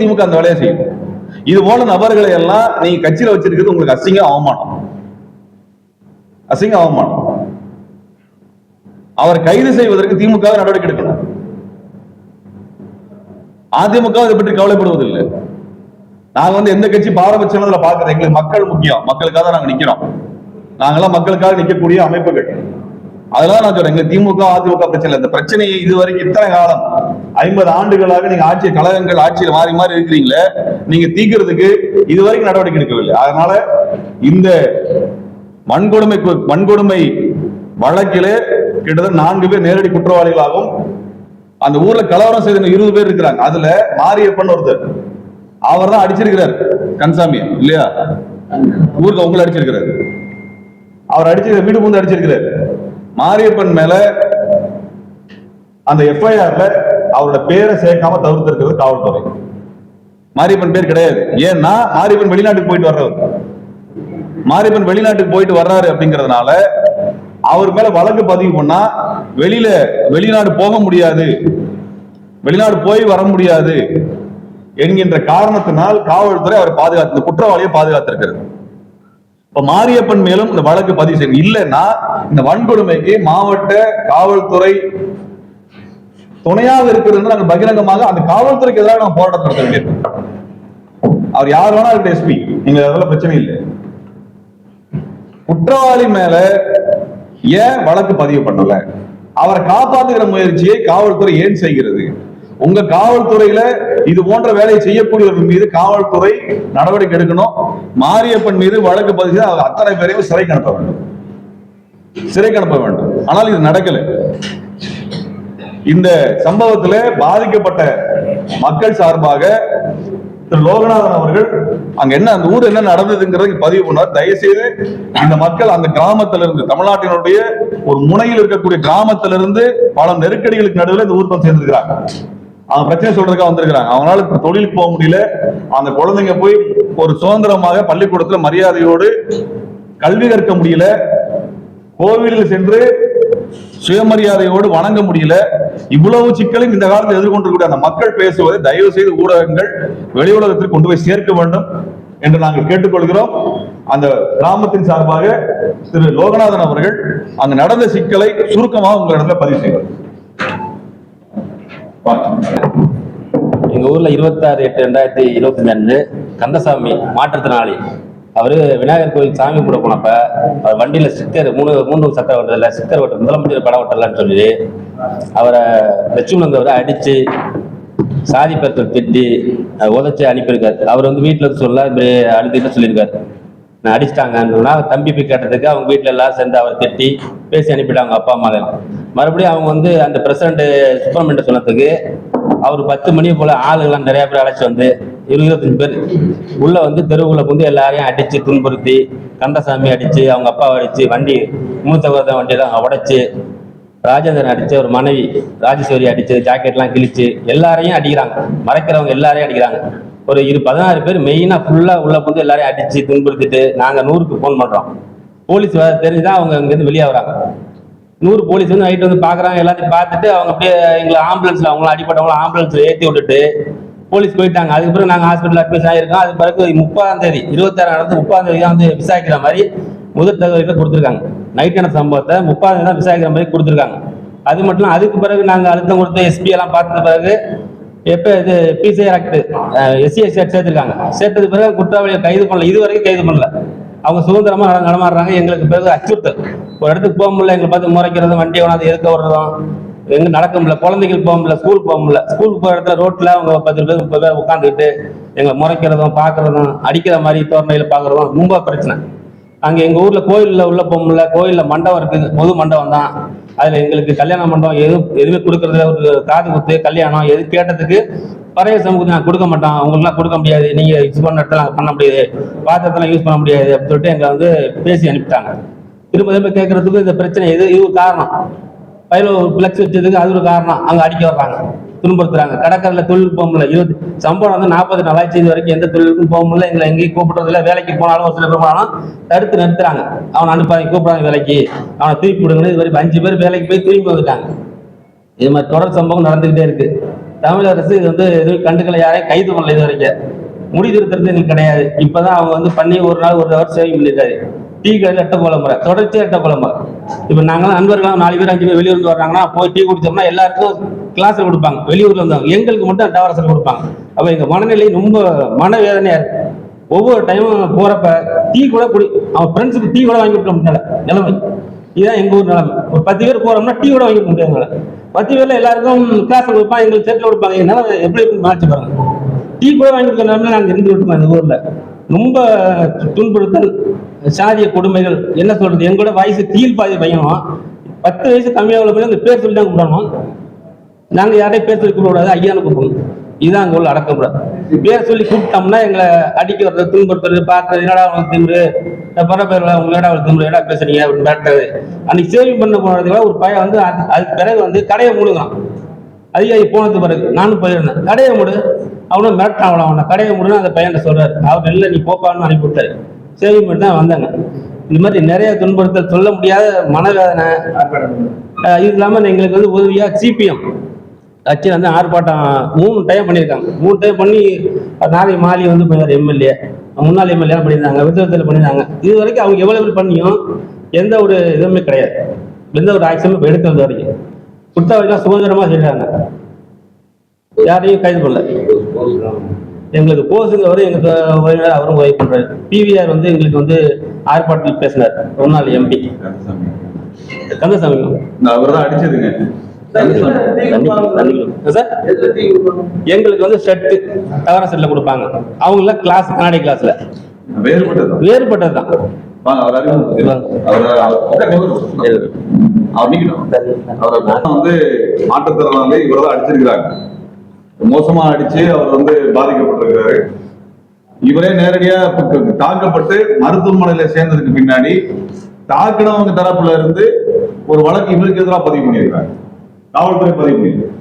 திமுக அந்த வேலையை செய்யும். இது போல நபர்களை எல்லாம் நீங்க கட்சியில வச்சிருக்கிறது உங்களுக்கு அசிங்க அவமானம். அசிங்க அவமானம். அவர் கைது செய்வதற்கு திமுக நடவடிக்கை எடுக்கணும் அதிமுக இதை பற்றி கவலைப்படுவதில்லை. நாங்க வந்து எந்த கட்சி பாரபட்சம் அதுல பாக்குறது எங்களுக்கு மக்கள் முக்கியம். மக்களுக்காக தான் நாங்க நிக்கிறோம். நாங்களாம் மக்களுக்காக நிக்கக்கூடிய அமைப்புகள். அதெல்லாம் நான் சொல்றேன் எங்களுக்கு திமுக அதிமுக பிரச்சனை இல்லை. இந்த பிரச்சனையை இதுவரைக்கும் இத்தனை காலம் ஐம்பது ஆண்டுகளாக நீங்க ஆட்சி கழகங்கள் ஆட்சியில் மாறி மாறி இருக்கிறீங்களே நீங்க தீர்க்கிறதுக்கு இதுவரைக்கும் நடவடிக்கை எடுக்கவில்லை. அதனால இந்த வன்கொடுமை வன்கொடுமை வழக்கிலே கிட்டத்தட்ட நான்கு பேர் நேரடி குற்றவாளிகளாகவும் அந்த ஊர்ல கலவரம் செய்த இருபது பேர் இருக்கிறாங்க. அதுல மாரியப்பன் ஒருத்தர் அவர் தான் அடிச்சிருக்கிறார் கன்சாமி இல்லையா? ஊருக்கு உங்களை அடிச்சிருக்கிறாரு. அவர் அடிச்சிருக்க வீடு பூந்து அடிச்சிருக்கிறார். மாரியப்பன் மேல அந்த எஃப்ஐஆர்ல அவரோட பேரை சேர்க்காம தவிர்த்திருக்கிறது காவல்துறை. மாரியப்பன் பேர் கிடையாது. ஏன்னா மாரியப்பன் வெளிநாட்டுக்கு போயிட்டு வர்றவர். மாரியப்பன் வெளிநாட்டுக்கு போயிட்டு வர்றாரு அப்படிங்கறதுனால அவர் மேல வழக்கு பதிவு பண்ணா வெளியில வெளிநாடு போக முடியாது. வெளிநாடு போய் வர முடியாது என்கின்ற காரணத்தினால் காவல்துறை அவர் பாதுகாத்து குற்றவாளியை பாதுகாத்திருக்கிறது. இப்ப மாரியப்பன் மேலும் இந்த வழக்கு பதிவு செய்யணும் இல்லைன்னா இந்த வன்கொடுமைக்கு மாவட்ட காவல்துறை துணையாக இருக்கிறது நாங்கள் பகிரங்கமாக அந்த காவல்துறைக்கு எதிராக நாம் போராட்டம் நடத்த வேண்டியிருக்கோம் அவர் யார் வேணா இருக்கட்டும் எஸ்பி நீங்க அதெல்லாம் பிரச்சனை இல்லை. குற்றவாளி மேல ஏன் வழக்கு பதிவு பண்ணல? அவரை காப்பாத்துகிற முயற்சியை காவல்துறை ஏன் செய்கிறது? உங்க காவல்துறையில இது போன்ற வேலையை செய்யக்கூடியவர்கள் மீது காவல்துறை நடவடிக்கை எடுக்கணும். மாரியப்பன் மீது வழக்கு பதிவு செய்து அத்தனை பேரையும் சிறைக்கு அனுப்ப வேண்டும். சிறைக்கு அனுப்ப வேண்டும். ஆனால் இது நடக்கல. இந்த சம்பவத்துல பாதிக்கப்பட்ட மக்கள் சார்பாக திரு லோகநாதன் அவர்கள் அங்க என்ன அந்த ஊர் என்ன நடந்ததுங்கிறத பதிவு பண்ணார். தயவு செய்து இந்த மக்கள் அந்த கிராமத்துல இருந்து தமிழ்நாட்டினுடைய ஒரு முனையில் இருக்கக்கூடிய கிராமத்திலிருந்து பல நெருக்கடிகளுக்கு நடுவில் இந்த ஊர் வந்து சேர்ந்திருக்கிறாங்க. அவங்க பிரச்சனை சொல்றதுக்காக வந்திருக்கிறாங்க. அவங்களால இப்ப தொழிலுக்கு போக முடியல. அந்த குழந்தைங்க போய் ஒரு சுதந்திரமாக பள்ளிக்கூடத்துல மரியாதையோடு கல்வி கற்க முடியல. கோவிலில் சென்று சுயமரியாதையோடு வணங்க முடியல. இவ்வளவு சிக்கலையும் இந்த காலத்தில் எதிர்கொண்டிருக்கக்கூடிய அந்த மக்கள் பேசுவதை தயவு செய்து ஊடகங்கள் வெளி உலகத்திற்கு கொண்டு போய் சேர்க்க வேண்டும் என்று நாங்கள் கேட்டுக்கொள்கிறோம். அந்த கிராமத்தின் சார்பாக திரு லோகநாதன் அவர்கள் அங்கு நடந்த சிக்கலை சுருக்கமாக உங்களிடத்துல பதிவு செய்வார் எங்க ஊர்ல இருபத்தாறு எட்டு ரெண்டாயிரத்தி இருபத்தி அஞ்சு கந்தசாமி மாற்றுத்திறனாளி. அவரு விநாயகர் கோயில் சாமி கூட போனப்ப அவர் வண்டியில ஸ்டிக்கர் மூணு மூணு சக்கர ஓட்டல ஸ்டிக்கர் ஓட்ட முதலமைச்சர் படம் ஓட்டலன்னு சொல்லி அவரை லட்சுமணந்தவரை அடிச்சு சாதி பெருத்தை திட்டி உதச்சி அனுப்பியிருக்காரு. அவர் வந்து வீட்டுல சொல்ல இப்படி சொல்லியிருக்காரு. நான் அடிச்சிட்டாங்கன்னா தம்பி போய் கேட்டதுக்கு அவங்க வீட்டில் எல்லாம் சேர்ந்து அவர் திட்டி பேசி அனுப்பிட்டாங்க அப்பா அம்மா மறுபடியும் அவங்க வந்து அந்த பிரசிடண்ட் சுப்பிரமணிய சொன்னதுக்கு அவர் பத்து மணி போல் ஆளுகள்லாம் நிறைய பேர் அழைச்சி வந்து இருபத்தஞ்சு பேர் உள்ளே வந்து தெருவுக்குள்ள வந்து எல்லாரையும் அடித்து துன்புறுத்தி கந்தசாமி அடித்து அவங்க அப்பாவை அடித்து வண்டி மூத்த வண்டியெல்லாம் உடைச்சி ராஜேந்திரன் அடிச்சு ஒரு மனைவி ராஜேஸ்வரி அடிச்சு ஜாக்கெட்லாம் கிழிச்சு எல்லாரையும் அடிக்கிறாங்க. மறைக்கிறவங்க எல்லாரையும் அடிக்கிறாங்க. ஒரு இரு பதினாறு பேர் மெயினாக ஃபுல்லாக உள்ள கொண்டு எல்லாரையும் அடித்து துன்புறுத்திட்டு நாங்கள் நூறுக்கு ஃபோன் பண்ணுறோம் போலீஸ் வர தெரிஞ்சுதான் அவங்க இங்கேருந்து வெளியே வராங்க. நூறு போலீஸ் வந்து நைட்டு வந்து பார்க்குறாங்க எல்லாத்தையும் பார்த்துட்டு அவங்க அப்படியே எங்களை ஆம்புலன்ஸில் அவங்களாம் அடிப்பட்டவங்களாம் ஆம்புலன்ஸில் ஏற்றி விட்டுட்டு போலீஸ் போயிட்டாங்க. அதுக்கு பிறகு நாங்கள் ஹாஸ்பிட்டல் அட்மிட் ஆகிருக்கோம் அது பிறகு முப்பதாம் தேதி இருபத்தாறு நடந்து முப்பதாம் தேதி தான் வந்து விசாரிக்கிற மாதிரி முதல் தகவல்கள் கொடுத்துருக்காங்க. நைட்டான சம்பவத்தை முப்பதாம் தேதி தான் விசாரிக்கிற மாதிரி கொடுத்துருக்காங்க. அது மட்டும் அதுக்கு பிறகு நாங்கள் அழுத்தம் கொடுத்து எஸ்பி எல்லாம் பார்த்த பிறகு எப்போ இது PCR act SC SC act சேர்த்துருக்காங்க. சேர்த்தது பிறகு குற்றவாளியை கைது பண்ணல. இது வரைக்கும் கைது பண்ணல. அவங்க சுதந்திரமாக நடமாடுறாங்க. எங்களுக்கு பிறகு அச்சுறுத்தல். ஒரு இடத்துக்கு போக முடியல. எங்களை பார்த்து முறைக்கிறதும் வண்டி கொண்டாந்து எதுக்க விடுறதும் எங்க நடக்க முடியல. குழந்தைகள் போக முடியல ஸ்கூலுக்கு போக முடியல. ஸ்கூலுக்கு போகிற இடத்துல ரோட்ல அவங்க பத்து பேர் முப்பது பேர் உட்காந்துக்கிட்டு எங்களை முறைக்கிறதும் பார்க்கறதும் அடிக்கிற மாதிரி தோரணையில் பார்க்குறதும் ரொம்ப பிரச்சனை. அங்க எங்க ஊர்ல கோயில்ல உள்ள போக முடியல. கோயில்ல மண்டபம் இருக்குது. பொது மண்டபம் தான். அதுல எங்களுக்கு கல்யாண மண்டபம் எதுவும் எதுவுமே கொடுக்கறதுல ஒரு காது குத்து கல்யாணம் எது கேட்டதுக்கு பழைய சமூகத்துக்கு நான் கொடுக்க மாட்டோம். உங்களுக்குலாம் கொடுக்க முடியாது. நீங்க யூஸ் பண்ண இடத்துல பண்ண முடியாது. பாத்திரத்தெல்லாம் யூஸ் பண்ண முடியாது அப்படின்னு சொல்லிட்டு எங்களை வந்து பேசி அனுப்பிட்டாங்க. திரும்ப திரும்ப கேட்கறதுக்கு இந்த பிரச்சனை எது இது காரணம்? பயில பிளக்ஸ் வச்சதுக்கு அது ஒரு காரணம். அங்கே அடிக்க வர்றாங்க. துன்புறுத்துறாங்க. கடற்கரையில் தொழில் போக முடியல. இருபது சம்பளம் வந்து நாற்பது நாலாயிரத்தி இது வரைக்கும் எந்த தொழிலுக்கும் போக முடியல. எங்களை எங்கேயும் கூப்பிடுறது இல்லை. வேலைக்கு போனாலும் ஒரு சில பேர் போனாலும் தடுத்து நிறுத்துறாங்க. அவனை அனுப்பாங்க கூப்பிடுறாங்க வேலைக்கு. அவனை திருப்பி விடுங்கன்னு இது வரைக்கும் அஞ்சு பேர் வேலைக்கு போய் திரும்பி வந்துட்டாங்க. இது மாதிரி தொடர் சம்பவம் நடந்துகிட்டே இருக்கு. தமிழக அரசு இது வந்து எதுவும் கண்டுக்கல யாரையும் கைது பண்ணல இது வரைக்கும். முடி திருத்துறது எங்களுக்கு கிடையாது. இப்பதான் அவங்க வந்து பண்ணி ஒரு நாள் ஒரு ஹவர் சேவிங் பண்ணியிருக்காரு. டீ கடையில் எட்ட குழம்புற தொடர்ச்சியா எட்ட குழம்புற இப்போ நாங்களாம் நண்பர்களாம் நாலு பேர் அஞ்சு பேர் வெளியூர் வர்றாங்கன்னா போய் டீ குடித்தோம்னா எல்லாருக்கும் கிளாஸில் கொடுப்பாங்க. வெளியூரில் வந்தவங்க. எங்களுக்கு மட்டும் டவரஸில் கொடுப்பாங்க. அப்போ எங்கள் மனநிலை ரொம்ப மனவேதனையாக இருக்கு. ஒவ்வொரு டைமும் போகிறப்ப டீ கூட குடி அவன் ஃப்ரெண்ட்ஸுக்கு டீ கூட வாங்கி கொடுக்க முடியல. நிலைமை. இதுதான் எங்கள் ஊர் நிலைமை. ஒரு பத்து பேர் போகிறோம்னா டீ கூட வாங்கி கொடுக்க முடியாது பத்து பேரில் எல்லாருக்கும் கிளாஸில் கொடுப்பாங்க எங்களுக்கு செட்டில் கொடுப்பாங்க. என்னால் எப்படி இருக்குன்னு மாற்றி பாருங்க. டீ கூட வாங்கி கொடுக்க நிலைமை நாங்கள் இருந்து விட்டுருக்கோம் எங்கள் ஊரில். ரொம்ப துன்புறுத்தல் சாதிய கொடுமைகள் என்ன சொல்றது எங்களோட வயசு கீழ் பாதி பையனும் பத்து வயசு கம்மியாக உள்ள பையன் அந்த பேர் சொல்லி தான் கூப்பிடணும். நாங்கள் யாரையும் பேர் சொல்லி கூப்பிடக்கூடாது ஐயான்னு கூப்பிடணும். இதுதான் அங்கே உள்ள அடக்கப்படாது பேர் சொல்லி கூப்பிட்டோம்னா எங்களை அடிக்க வர்றது துன்புறுத்துறது பார்க்கறது என்னடா அவனுக்கு திமுரு? பரப்பேர்ல பேர் உங்களோட அவள் திமுரு? என்ன பேசுறீங்க அப்படின்னு மிரட்டுறது. அன்னைக்கு சேவிங் பண்ண போனதுக்கு ஒரு பையன் வந்து அதுக்கு பிறகு வந்து கடையை மூடுங்க அதிகாரி போனது பிறகு நானும் போயிருந்தேன். கடையை மூடு. அவனும் மிரட்டான் அவனை. அவனை கடையை முடினா அந்த பையன் சொல்றாரு. அவர் இல்லை நீ போப்பான்னு அனுப்பிவிட்டாரு சேவி மட்டும் தான் வந்தாங்க. இந்த மாதிரி நிறைய துன்புறுத்தல் சொல்ல முடியாத மனவேதனை. இது இல்லாமல் எங்களுக்கு வந்து உதவியாக சிபிஎம். கட்சியில் வந்து ஆர்ப்பாட்டம் மூணு டைம் பண்ணியிருக்காங்க. மூணு டைம் பண்ணி நாளை மாலி வந்து போயிருந்தார் எம்எல்ஏ. முன்னாள் எம்எல்ஏ பண்ணியிருந்தாங்க விதத்தில் பண்ணியிருந்தாங்க. இது வரைக்கும் அவங்க எவ்வளவு பண்ணியும் எந்த ஒரு இதுவுமே கிடையாது. எந்த ஒரு ஆக்ஷனும் இப்போ எடுக்கிறது வரைக்கும். கொடுத்த வரைக்கும் சுதந்திரமாக செய்கிறாங்க யாரையும் கைது பண்ணல. எங்களுக்கு போஸுங்க வரை எங்க உறவினர் அவரும் உதவி பண்றாரு. பிவிஆர் வந்து எங்களுக்கு வந்து ஆர்ப்பாட்டத்தில் பேசினார். ஒரு நாள் எம்பி கந்தசாமி. அவர் தான் அடிச்சதுங்க. எங்களுக்கு வந்து ஷர்ட் தவற செட்ல கொடுப்பாங்க. அவங்கள கிளாஸ் கண்ணாடி கிளாஸ்ல வேறுபட்டது வேறுபட்டது? தான் வாங்க அவர் வந்து மாற்றுத்திறனாளி இவரை தான் அடிச்சிருக்கிறாங்க. மோசமா அடிச்சு அவர் வந்து பாதிக்கப்பட்டிருக்கிறாரு. இவரே நேரடியா தாக்கப்பட்டு மருத்துவமனையில சேர்ந்ததுக்கு பின்னாடி தாக்கினவங்க தரப்புல இருந்து ஒரு வழக்கு இவருக்கு எதிராக பதிவு பண்ணியிருக்காங்க காவல்துறை பதிவு பண்ணியிருக்காங்க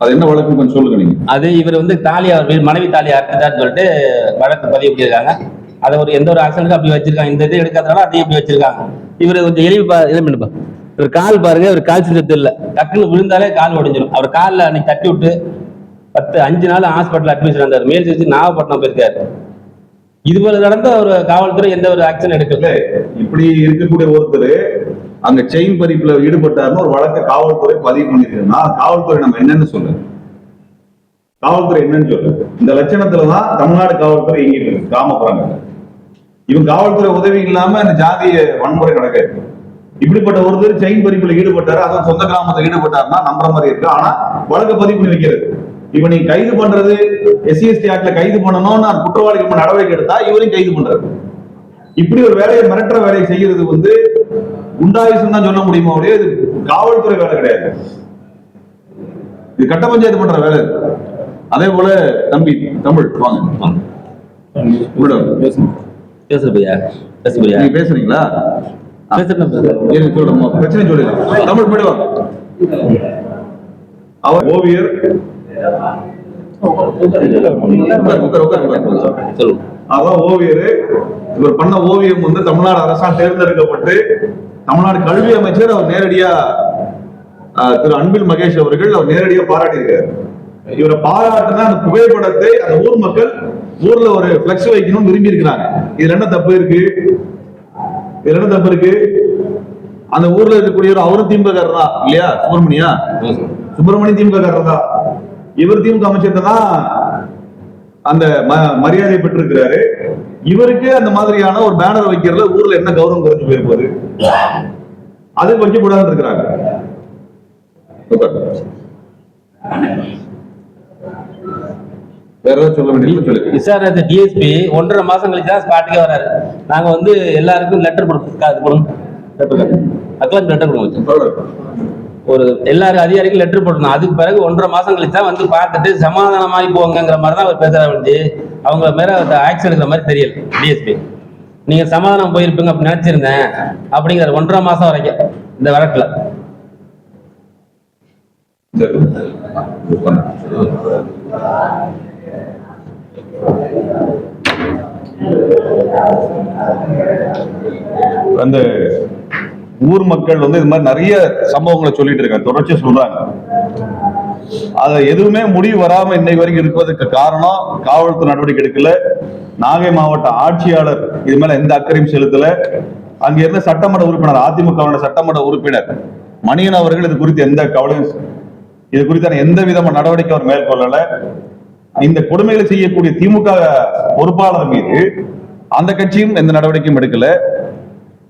அது என்ன வழக்கு கொஞ்சம் சொல்லுங்க நீங்க. அது இவர் வந்து தாலி அவர் மனைவி தாலி அறுத்துட்டாருன்னு சொல்லிட்டு வழக்கு பதிவு பண்ணியிருக்காங்க. அதை ஒரு எந்த ஒரு ஆக்ஷனுக்கும் அப்படி வச்சிருக்காங்க. இந்த இது எடுக்காதனால அதையும் அப்படி வச்சிருக்காங்க. இவர் கொஞ்சம் எளிமை பா இது பண்ணுப்பா. இவர் கால் பாருங்க இவர் கால் செஞ்சது இல்லை. டக்குன்னு விழுந்தாலே கால் உடைஞ்சிடும் அவர் காலில் அன்னைக்கு தட்டி விட்டு பத்து அஞ்சு நாள் ஹாஸ்பிட்டல் அட்மிஷன் இருந்தார் மேல் சிகிச்சை நாகப்பட்டினம் போயிருக்காரு. இது போல நடந்த ஒரு காவல்துறை எந்த ஒரு ஆக்ஷன் எடுக்கல. இப்படி இருக்கக்கூடிய ஒருத்தர் அங்க செயின் பறிப்புல ஈடுபட்டாருன்னு ஒரு வழக்க காவல்துறை பதிவு பண்ணிருக்குன்னா காவல்துறை நம்ம என்னன்னு சொல்லு காவல்துறை என்னன்னு சொல்லு இந்த லட்சணத்துலதான் தமிழ்நாடு காவல்துறை இயங்கிட்டு இருக்கு கிராமப்புறங்கள்ல. இவன் காவல்துறை உதவி இல்லாம இந்த ஜாதிய வன்முறை நடக்காது இப்படிப்பட்ட ஒருத்தர் செயின் பறிப்புல ஈடுபட்டாரு. அதான் சொந்த கிராமத்துல ஈடுபட்டாருன்னா நம்புற மாதிரி இருக்கு. ஆனா வழக்கு பதிவு பண்ணி வைக்கிறது. இப்ப கைது பண்றது எஸ்சிஎஸ்டி ஆக்ட்ல கைது பண்ணணும்னு அந்த குற்றவாளிகள் மேல நடவடிக்கை எடுத்தா இவரையும் கைது பண்றது. இப்படி ஒரு வேலையை மிரட்டுற வேலையை செய்யறது வந்து குண்டாயுசம் தான் சொல்ல முடியுமோ ஒழிய இது காவல்துறை வேலை கிடையாது. இது கட்ட பஞ்சாயத்து பண்ற வேலை. அதே போல தம்பி தமிழ் வாங்க வாங்க. உள்ள வாங்க, பேசுங்க பேசுற பையா? பேசு பையா? நீங்க பேசுறீங்களா? பேசுறேன் சொல்லுங்க பிரச்சனை சொல்லுங்க தமிழ் போயிடு வாங்க அவர் ஓவியர். அதான் ஓவியர். இவர் பண்ண ஓவியம் வந்து தமிழ்நாடு அரசால் தேர்ந்தெடுக்கப்பட்டு தமிழ்நாடு கல்வி அமைச்சர் அவர் நேரடியா திரு அன்பில் மகேஷ் அவர்கள் அவர் நேரடியா பாராட்டியிருக்காரு. இவரை பாராட்டுனா அந்த புகைப்படத்தை அந்த ஊர் மக்கள் ஊர்ல ஒரு பிளக்ஸ் வைக்கணும்னு விரும்பி இருக்கிறாங்க இதுல என்ன தப்பு இருக்கு. இதுல என்ன தப்பு இருக்கு. அந்த ஊர்ல இருக்கக்கூடியவர் அவரும் திமுக தான் இல்லையா சுப்பிரமணியா? சுப்பிரமணியம் திமுக தான் இவர் திமுக அமைச்சர் தான் அந்த மரியாதை பெற்றிருக்கிறாரு. இவருக்கு அந்த மாதிரியான ஒரு பேனர் வைக்கிறதுல ஊர்ல என்ன கௌரவம் குறைஞ்சு போயிருப்பாரு? அது வைக்க கூடாதுன்னு இருக்கிறாங்க வேற ஏதாவது சொல்ல வேண்டியது சொல்லுங்க விசாரணை டிஎஸ்பி ஒன்றரை மாசம் கழிச்சு தான் ஸ்பாட்டுக்கே வராரு. நாங்க வந்து எல்லாருக்கும் லெட்டர் கொடுக்கணும் அக்கெல்லாம் லெட்டர் கொடுங்க. ஒரு எல்லாரும் அதிகாரிக்கும் லெட்டர் போட்டணும் அதுக்கு பிறகு ஒன்றரை மாசம் கழிச்சு தான் வந்து பார்த்துட்டு சமாதானமாகி போங்கங்கிற மாதிரி தான் அவர் பேசுற வந்து அவங்க மேல ஆக்ஷன் எடுக்கிற மாதிரி தெரியல. டிஎஸ்பி நீங்க சமாதானம் போயிருப்பீங்க அப்படி நினைச்சிருந்தேன். அப்படிங்கிற ஒன்றரை மாசம் வரைக்கும் இந்த வழக்குல. சரி ஊர் மக்கள் வந்து இது மாதிரி நிறைய சம்பவங்களை சொல்லிட்டு இருக்காங்க. தொடர்ச்சியா சொல்றாங்க. அது எதுவுமே முடிவு வராம இன்னைக்கு வரைக்கும் இருப்பதற்கு காரணம் காவல்துறை நடவடிக்கை எடுக்கல. நாகை மாவட்ட ஆட்சியாளர் இது மேல எந்த அக்கறையும் செலுத்தல. அங்க இருந்த சட்டமன்ற உறுப்பினர் அதிமுக சட்டமன்ற உறுப்பினர் மணியன் அவர்கள் இது குறித்து எந்த கவலையும் இது குறித்தான எந்த விதமான நடவடிக்கை அவர் மேற்கொள்ளல இந்த கொடுமைகளை செய்யக்கூடிய திமுக பொறுப்பாளர் மீது அந்த கட்சியும் எந்த நடவடிக்கையும் எடுக்கல.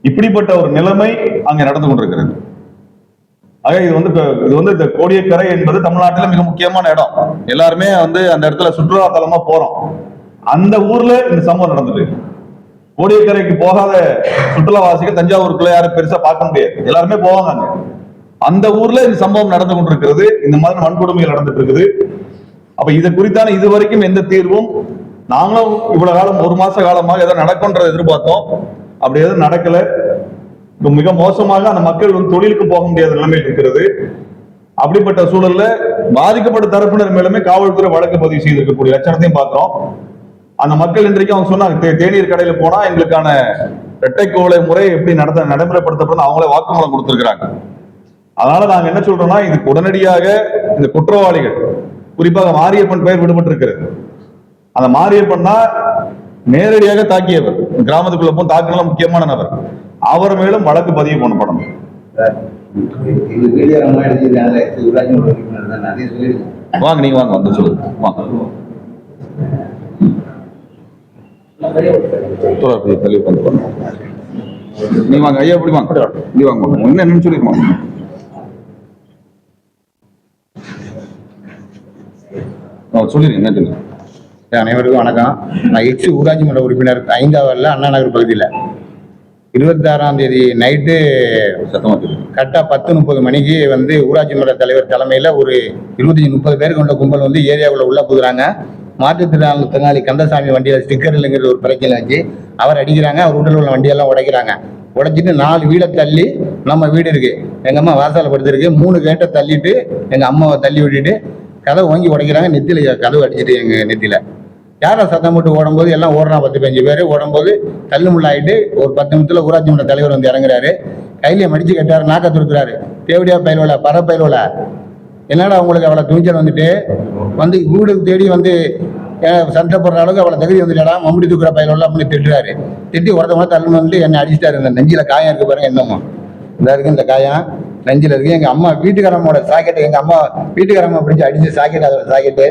இப்படிப்பட்ட ஒரு நிலைமை அங்கே நடந்து கொண்டிருக்கிறது. ஆக இது வந்து இது வந்து இந்த கோடியக்கரை என்பது தமிழ்நாட்டில் மிக முக்கியமான இடம். எல்லாருமே வந்து அந்த இடத்துல சுற்றுலா தலமா போறோம். அந்த ஊர்ல இந்த சம்பவம் நடந்தது. கோடியக்கரைக்கு போகாத சுற்றுலாவாசிகள் தஞ்சாவூருக்குள்ள யாரும் பெருசா பார்க்க முடியாது. எல்லாருமே போவாங்க அந்த ஊர்ல இந்த சம்பவம் நடந்து கொண்டிருக்கிறது. இந்த மாதிரி வன்கொடுமைகள் நடந்துட்டு இருக்குது. அப்ப இது குறித்தான இது வரைக்கும் எந்த தீர்வும் நாங்களும் இவ்வளவு காலம் ஒரு மாச காலமாக ஏதோ நடக்கும்ன்றதை எதிர்பார்த்தோம். அப்படி எதுவும் நடக்கல. மிக மோசமாக அந்த மக்கள் வந்து தொழிலுக்கு போக முடியாத நிலைமையில் இருக்கிறது. அப்படிப்பட்ட சூழல்ல பாதிக்கப்பட்ட தரப்பினர் மேலுமே காவல்துறை வழக்கு பதிவு செய்திருக்கக்கூடிய லட்சணத்தையும் பார்க்கிறோம். அந்த மக்கள் இன்றைக்கு அவங்க சொன்னாங்க "தே- தேநீர் கடையில போனா எங்களுக்கான இரட்டை கோலை முறை எப்படி நடத்த நடைமுறைப்படுத்தப்படும் அவங்களே வாக்குமூலம் கொடுத்திருக்கிறாங்க. அதனால நாங்க என்ன சொல்றோம்னா இதுக்கு உடனடியாக இந்த குற்றவாளிகள் குறிப்பாக மாரியப்பன் பெயர் விடுபட்டு இருக்கிறது அந்த மாரியப்பன் தான் நேரடியாக தாக்கியவர். கிராமத்துக்குள்ள போய் தாக்குனதுல முக்கியமான நபர். அவர் மேலும் வழக்கு பதிவு பண்ணப்படணும். வாங்க நீங்க வாங்க வந்து சொல்லுங்க. வாங்க. நீ வாங்க ஐயா இப்படி வாங்க. நீ வாங்க. என்ன என்னன்னு சொல்லிருமா சொல்லிருங்க என்ன சொல்லுங்க அனைவருக்கும் வணக்கம். நான் எக்ஸ் ஊராட்சி மன்ற உறுப்பினர் ஐந்தாவதுல அண்ணா நகர் பகுதியில். இருபத்தாறாம் தேதி நைட்டு கரெக்டாக பத்து முப்பது மணிக்கு வந்து ஊராட்சி மன்ற தலைவர் தலைமையில் ஒரு இருபத்தஞ்சி முப்பது பேர் கொண்ட கும்பல் வந்து ஏரியாவுக்குள்ள உள்ள புகுறாங்க மாற்றுத்திறனாளி கந்தசாமி வண்டியில் ஸ்டிக்கர் இல்லைங்கிற ஒரு பிரச்சனை வச்சு அவர் அடிக்கிறாங்க அவர் வீட்டில் உள்ள வண்டியெல்லாம் உடைக்கிறாங்க. உடைச்சிட்டு நாலு வீடை தள்ளி நம்ம வீடு இருக்கு. எங்கள் அம்மா வாசலில் படுத்திருக்கு மூணு கேட்டை தள்ளிட்டு எங்கள் அம்மாவை தள்ளி விட்டுட்டு கதவை வாங்கி உடைக்கிறாங்க. நெத்தியில் கதவு அடிச்சிட்டு எங்கள் நெத்தியில். யாரும் சத்தம் போட்டு ஓடும்போது எல்லாம் ஓடுறான் பத்து பதினஞ்சு பேர். ஓடும்போது தள்ளுமுள்ளாயிட்டு ஒரு பத்து நிமிஷத்தில் ஊராட்சி மன்ற தலைவர் வந்து இறங்குறாரு. கையிலேயே மடிச்சு கட்டாரு நாக்க துருக்குறாரு. தேவடியா பயிரோல பர பயிரோல என்னடா உங்களுக்கு அவளை துணிச்சல் வந்துட்டு? வந்து வீடு தேடி வந்து சண்டை போடுற அளவுக்கு அவளை தகுதி வந்துட்டா மம்படி தூக்குற பயிரோல அப்படின்னு திட்டுறாரு. திட்டி ஒருத்தவங்க தள்ளு வந்து என்னை அடிச்சிட்டாரு. இந்த நெஞ்சில் காயம் இருக்கு பாருங்க என்னமோ. இந்த இருக்கு இந்த காயம். நெஞ்சில் இருக்கு. எங்கள் அம்மா வீட்டுக்காரம்மோட சாக்கெட்டு எங்கள் அம்மா வீட்டுக்காரம்மா பிடிச்சி அடிச்சு சாக்கெட் அதோட சாக்கெட்டு.